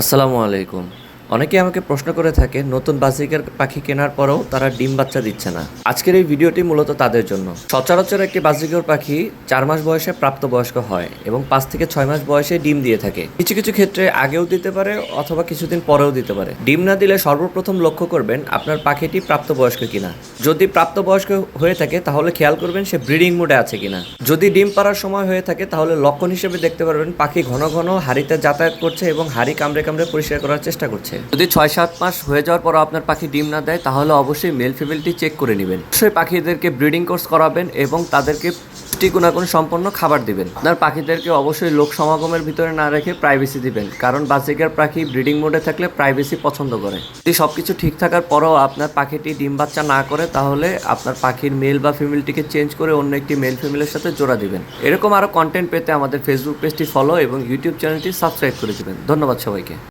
আসসালামু আলাইকুম। অনেকে আমাকে প্রশ্ন করে থাকে, নতুন বাজিকার পাখি কেনার পরেও তারা ডিম বাচ্চা দিচ্ছে না। আজকের এই ভিডিওটি মূলত তাদের জন্য। সচরাচর একটি বাজিকর পাখি চার মাস বয়সে প্রাপ্তবয়স্ক হয় এবং পাঁচ থেকে ছয় মাস বয়সে ডিম দিয়ে থাকে। কিছু কিছু ক্ষেত্রে আগেও দিতে পারে অথবা কিছুদিন পরেও দিতে পারে। ডিম না দিলে সর্বপ্রথম লক্ষ্য করবেন আপনার পাখিটি প্রাপ্তবয়স্ক কিনা। যদি প্রাপ্তবয়স্ক হয়ে থাকে, তাহলে খেয়াল করবেন সে ব্রিডিং মোডে আছে কিনা। যদি ডিম পাড়ার সময় হয়ে থাকে, তাহলে লক্ষণ হিসেবে দেখতে পারবেন পাখি ঘন ঘন হাড়িতে যাতায়াত করছে এবং হাড়ি কামড়ে কামড়ে পরিষ্কার করার চেষ্টা করছে। যদি ছয়, সাত মাস হয়ে যাওয়ার পর আপনার পাখি ডিম না দেয়, তাহলে অবশ্যই মেল ফিমেলটি চেক করে নেবেন। অবশ্যই পাখিদেরকে ব্রিডিং কোর্স করাবেন এবং তাদেরকে পুষ্টি গুণাগুণ সম্পন্ন খাবার দিবেন। আপনার পাখিদেরকে অবশ্যই লোক সমাগমের ভিতরে না রেখে প্রাইভেসি দিবেন, কারণ বাজিকার পাখি ব্রিডিং মোডে থাকলে প্রাইভেসি পছন্দ করে। যদি সবকিছু ঠিক থাকার পরেও আপনার পাখিটি ডিম বাচ্চা না করে, তাহলে আপনার পাখির মেল বা ফিমেলটিকে চেঞ্জ করে অন্য একটি মেল ফিমেলের সাথে জোড়া দিবেন। এরকম আরও কন্টেন্ট পেতে আমাদের ফেসবুক পেজটি ফলো এবং ইউটিউব চ্যানেলটি সাবস্ক্রাইব করে দিবেন। ধন্যবাদ সবাইকে।